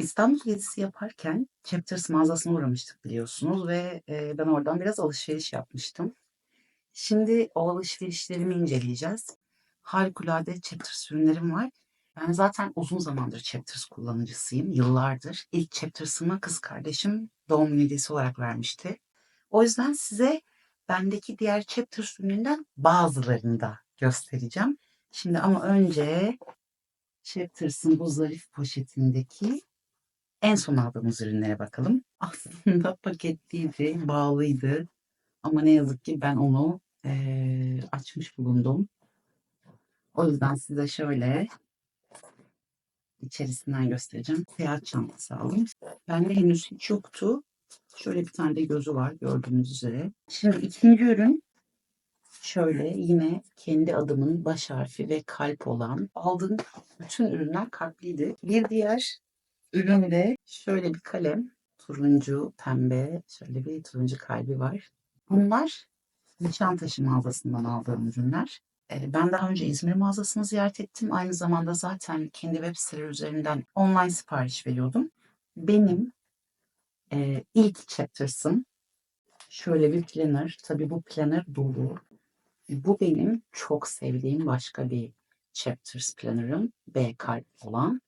İstanbul gezisi yaparken Chapters mağazasına uğramıştık biliyorsunuz ve, eee, ben oradan biraz alışveriş yapmıştım. Şimdi o alışverişlerimi inceleyeceğiz. Harikulade Chapters ürünlerim var. Ben zaten uzun zamandır Chapters kullanıcısıyım, yıllardır. İlk Chapters'ımı kız kardeşim doğum günü hediyesi olarak vermişti. O yüzden size bendeki diğer Chapters ürünlerinden bazılarını da göstereceğim. Şimdi ama önce Chapters'ın bu zarif poşetindeki en son aldığımız ürünlere bakalım. Aslında paketliydi, bağlıydı ama ne yazık ki ben onu, eee, açmış bulundum. O yüzden size şöyle içerisinden göstereceğim. Seyahat çantası aldım. Bende henüz hiç yoktu. Şöyle bir tane de gözü var gördüğünüz üzere. Şimdi ikinci ürün şöyle yine kendi adımın baş harfi ve kalp olan aldığım bütün ürünler kalpliydi. Bir diğer ürün de şöyle bir kalem. Turuncu, pembe, şöyle bir turuncu kalbi var. Bunlar Nişantaşı mağazasından aldığım ürünler. Eee, ben daha önce İzmir mağazasını ziyaret ettim. Aynı zamanda zaten kendi web siteleri üzerinden online sipariş veriyordum. Benim, eee, ilk Chapters'ım şöyle bir planner. Tabii bu planner dolu. Bu benim çok sevdiğim başka bir Chapters planner'ım. B kalp olan.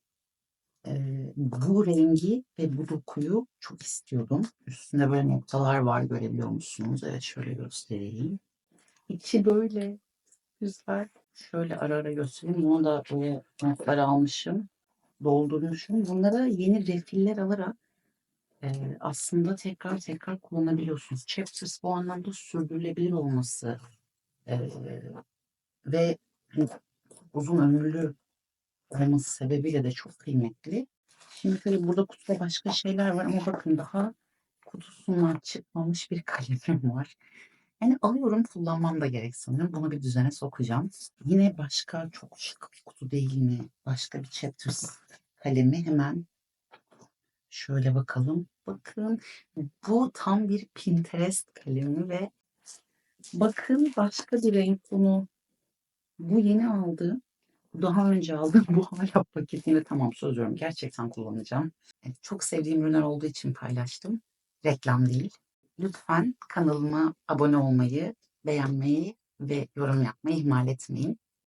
Bu rengi ve bu dokuyu çok istiyordum. Üstünde böyle noktalar var görebiliyor musunuz? Evet şöyle göstereyim. İçi böyle güzel. Şöyle ara ara göstereyim. Bunu da böyle notları almışım. Doldurmuşum. Bunlara yeni refiller alarak eee, aslında tekrar tekrar kullanabiliyorsunuz. Chapters bu anlamda sürdürülebilir olması eee, ve uzun ömürlü olması sebebiyle de çok kıymetli. Şimdi tabii burada kutuda başka şeyler var ama bakın daha kutusundan çıkmamış bir kalemim var. Yani alıyorum kullanmam da gerek sanırım. Bunu bir düzene sokacağım. Yine başka çok şık bir kutu değil mi? Başka bir Chapters kalemi hemen şöyle bakalım. Bakın bu tam bir Pinterest kalemi ve bakın başka bir renk tonu. Bu yeni aldığım. Daha önce aldığım. Bu hala paketinde. Tamam söz veriyorum. Gerçekten kullanacağım. Evet, çok sevdiğim ürünler olduğu için paylaştım. Reklam değil. Lütfen kanalıma abone olmayı, beğenmeyi ve yorum yapmayı ihmal etmeyin.